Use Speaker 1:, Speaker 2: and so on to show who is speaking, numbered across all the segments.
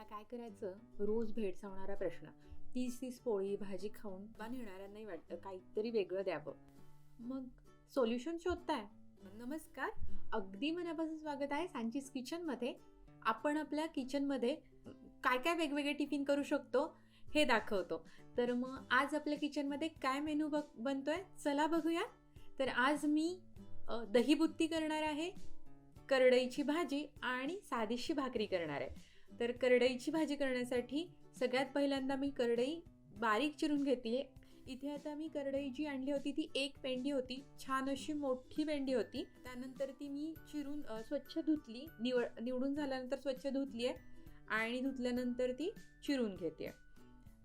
Speaker 1: आपल्याला काय करायचं? रोज भेडसावणारा प्रश्न. तीस तीस पोळी भाजी खाऊन पण येणाऱ्यांनाही वाटतं काहीतरी वेगळं द्यावं. मग सोल्युशन शोधताय? नमस्कार. अगदी मनापासून स्वागत आहे सांचीस किचनमध्ये. आपण आपल्या किचनमध्ये काय काय वेगवेगळे टिफिन करू शकतो हे दाखवतो. तर मग आज आपल्या किचनमध्ये काय मेनू बघ बनतोय? चला बघूया तर आज मी दहीबुत्ती करणार आहे करडईची भाजी आणि साधीशी भाकरी करणार आहे. तर करडईची भाजी करण्यासाठी सगळ्यात पहिल्यांदा मी करडई बारीक चिरून घेते. इथे आता मी करडई जी आणली होती ती एक पेंडी होती छान अशी मोठी पेंडी होती. त्यानंतर ती मी चिरून स्वच्छ धुतली. निवड निवडून झाल्यानंतर स्वच्छ धुतली आहे आणि धुतल्यानंतर ती चिरून घेते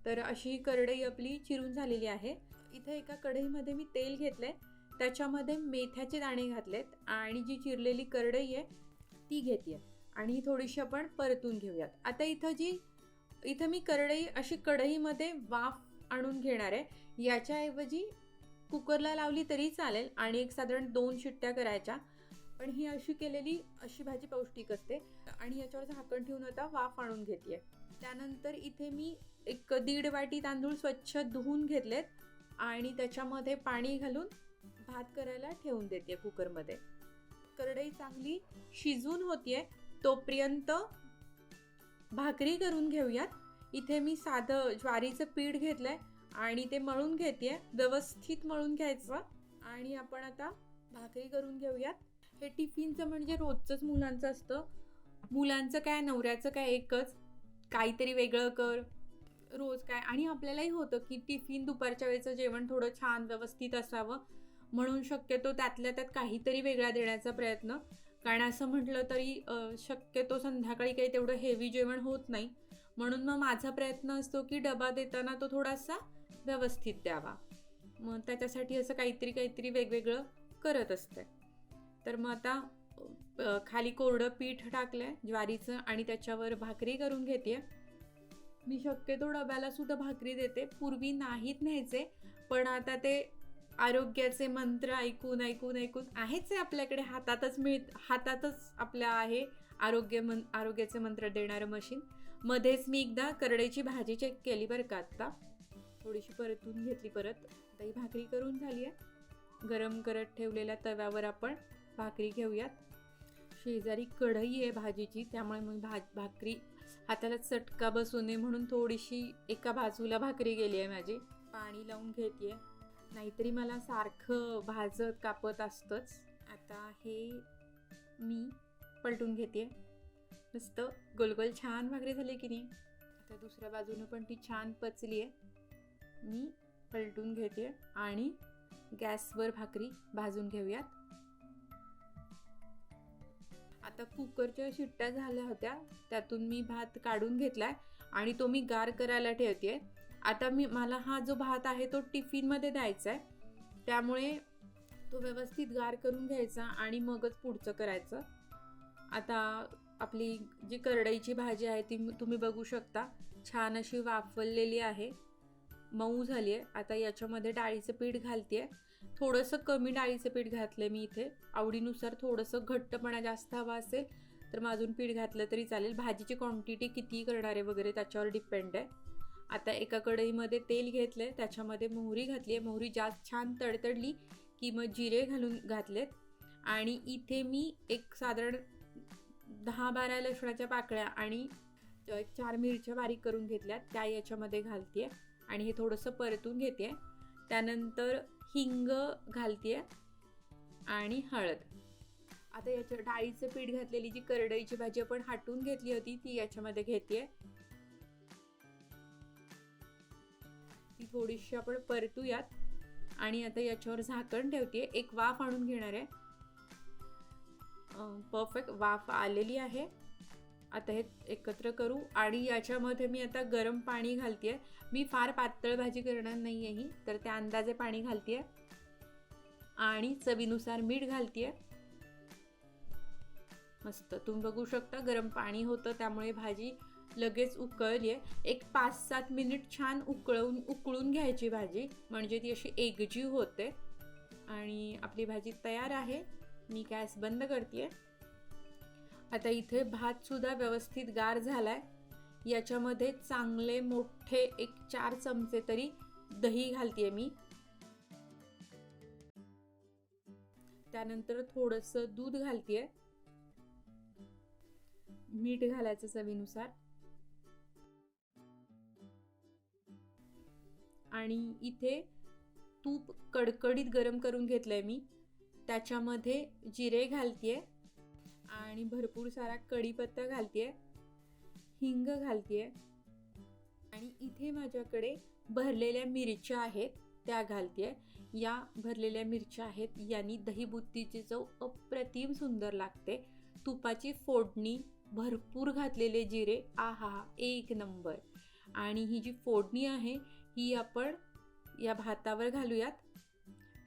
Speaker 1: तर अशी करडई आपली चिरून झालेली आहे. इथे एका कढईमध्ये मी तेल घेतलं आहे त्याच्यामध्ये मेथ्याचे दाणे घातलेत आणि जी चिरलेली करडई आहे ती घेते आणि थोडीशी आपण परतून घेऊयात. आता इथं जी इथं मी करडई अशी कढईमध्ये वाफ आणून घेणार आहे. याच्याऐवजी कुकरला लावली तरी चालेल आणि एक साधारण दोन शिट्ट्या करायच्या. पण ही अशी केलेली अशी भाजी पौष्टिक असते. आणि याच्यावर झाकण ठेवून आता वाफ आणून घेते त्यानंतर इथे मी एक दीड वाटी तांदूळ स्वच्छ धुवून घेतलेत. आणि त्याच्यामध्ये पाणी घालून भात करायला ठेवून देते कुकरमध्ये. करडई चांगली शिजून होतीये. तोपर्यंत भाकरी करून घेऊयात. इथे मी साधं ज्वारीचं पीठ घेतलं आहे आणि ते मळून घेते व्यवस्थित मळून घ्यायचं. आणि आपण आता भाकरी करून घेऊयात. हे टिफिनचं म्हणजे रोजचंच मुलांचं असतं. मुलांचं काय नवऱ्याचं काय एकच. काहीतरी वेगळं कर. रोज काय. आणि आपल्यालाही होतं की टिफिन दुपारच्या वेळेचं जेवण थोडं छान व्यवस्थित असावं. म्हणून शक्यतो त्यातल्या त्यात काहीतरी वेगळा देण्याचा प्रयत्न. कारण असं म्हटलं तरी शक्यतो संध्याकाळी काही तेवढं हेवी जेवण होत नाही. म्हणून मग माझा प्रयत्न असतो की डबा देताना तो थोडासा व्यवस्थित द्यावा. मग त्याच्यासाठी असं काहीतरी काहीतरी वेगवेगळं करत असते. तर मग आता खाली कोरडं पीठ टाकलंय ज्वारीचं आणि त्याच्यावर भाकरी करून घेते मी शक्यतो डब्याला सुद्धा भाकरी देते. पूर्वी नाहीत न्यायचे पण आता ते आरोग्याचे मंत्र ऐकून ऐकून ऐकून आहेच आहे आपल्याकडे. हातातच मिळत हातातच आपल्या आहे आरोग्य मन आरोग्याचे मंत्र देणारं मशीन मध्येच मी एकदा करडईची भाजी चेक केली बरं का आत्ता थोडीशी परतून घेतली परत. दही भाकरी करून झाली आहे. गरम करत ठेवलेल्या तव्यावर आपण भाकरी घेऊयात. शेजारी कढई आहे भाजीची त्यामुळे मग भा भाकरी हाताला चटका बसू नये म्हणून थोडीशी एका बाजूला भाकरी गेली आहे माझी. पाणी लावून घेते नाहीतरी मला सारखं भाजत कापत असतंच. आता हे मी पलटून घेते. मस्त गोलगोल छान भाकरी झाली की नाही. आता दुसऱ्या बाजूनं पण ती छान पचली आहे. मी पलटून घेते आणि गॅसवर भाकरी भाजून घेऊयात. आता कुकरच्या शिट्ट्या झाल्या होत्या. त्यातून मी भात काढून घेतला आहे आणि तो मी गार करायला ठेवते आता मी मला हा जो भात आहे तो टिफिनमध्ये द्यायचा आहे. त्यामुळे तो व्यवस्थित गार करून घ्यायचा आणि मगच पुढचं करायचं. आता आपली जी करडईची भाजी आहे ती तुम्ही बघू शकता. छान अशी वाफवलेली आहे. मऊ झाली आहे. आता याच्यामध्ये डाळीचं पीठ घालते थोडंसं कमी डाळीचं पीठ घातलं मी इथे. आवडीनुसार थोडंसं घट्टपणा जास्त हवा असेल तर मग अजून पीठ घातलं तरी चालेल. भाजीची क्वांटिटी किती करणार आहे वगैरे त्याच्यावर डिपेंड आहे. आता एका कढईमध्ये तेल घेतलं आहे त्याच्यामध्ये मोहरी घातली आहे. मोहरी जास्त छान तडतडली की मग जिरे घालून घातलेत. आणि इथे मी एक साधारण दहा बारा लसणाच्या पाकळ्या आणि एक चार मिरच्या बारीक करून घेतल्यात. त्या याच्यामध्ये घालते आणि हे थोडंसं परतून घेते त्यानंतर हिंग घालते आणि हळद. आता याच्या डाळीचं पीठ घातलेली जी करडईची भाजी आपण हाटून घेतली होती ती याच्यामध्ये घेते ती थोडीशी आपण परतूयात. आणि आता याच्यावर झाकण ठेवते एक वाफ आणून घेणार आहे. परफेक्ट वाफ आलेली आहे. आता हे एकत्र करू. आणि याच्यामध्ये मी आता गरम पाणी घालते मी फार पातळ भाजी करणार नाही आहे ही. तर त्या अंदाजे पाणी घालते आणि चवीनुसार मीठ घालते मस्त. तुम्ही बघू शकता गरम पाणी होतं त्यामुळे भाजी लगेच उकळली आहे. एक पाच सात मिनिट छान उकळून उकळून घ्यायची भाजी. म्हणजे ती अशी एकजीव होते. आणि आपली भाजी तयार आहे. मी गॅस बंद करते आता इथे भातसुद्धा व्यवस्थित गार झाला आहे याच्यामध्ये चांगले मोठे एक चार चमचे तरी दही घालते मी. त्यानंतर थोडंसं दूध घालते मीठ घालायचं चवीनुसार. आणि इथे तूप कडकडीत गरम करून घेतलंय मी. त्याच्यामध्ये जिरे घालतेय आणि भरपूर सारा कढीपत्ता घालतेय हिंग घालतेय आणि इथे माझ्याकडे भरलेल्या मिरच्या आहेत त्या घालतेय. या भरलेल्या मिरच्या आहेत यांनी दहीबुत्तीची चव अप्रतिम सुंदर लागते. तुपाची फोडणी भरपूर घातलेले जिरे आहा एक नंबर. आणि ही जी फोडणी आहे ही आपण या भातावर घालूयात.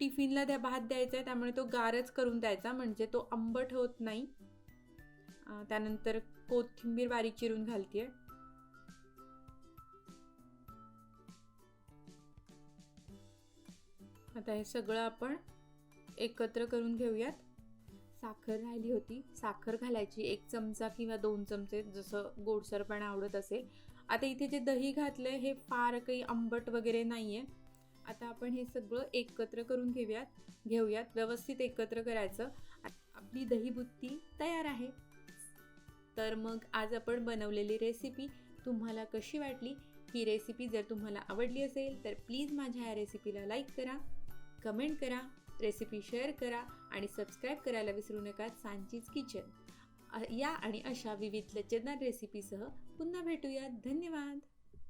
Speaker 1: टिफिनला त्या भात द्यायचा आहे त्यामुळे तो गारच करून द्यायचा म्हणजे तो आंबट होत नाही. त्यानंतर कोथिंबीर बारीक चिरून घालते आता हे सगळं आपण एकत्र करून घेऊयात. साखर राहिली होती. साखर घालायची एक चमचा किंवा दोन चमचे जसं गोडसरपणा आवडत असेल. आता इथे जे दही घातलंय हे फार काही आंबट वगैरे नाही आहे आता आपण हे सगळं एकत्र करून घेऊयात घेऊयात व्यवस्थित एकत्र करायचं. आपली दहीबुत्ती तयार आहे. तर मग आज आपण बनवलेली रेसिपी तुम्हाला कशी वाटली? ही रेसिपी जर तुम्हाला आवडली असेल तर प्लीज माझ्या या रेसिपीला लाईक करा कमेंट करा रेसिपी शेअर करा आणि सबस्क्राईब करायला विसरू नका सांचीज किचन या आणि अशा विविध लज्जतदार रेसिपीसह पुन्हा भेटूयात. धन्यवाद.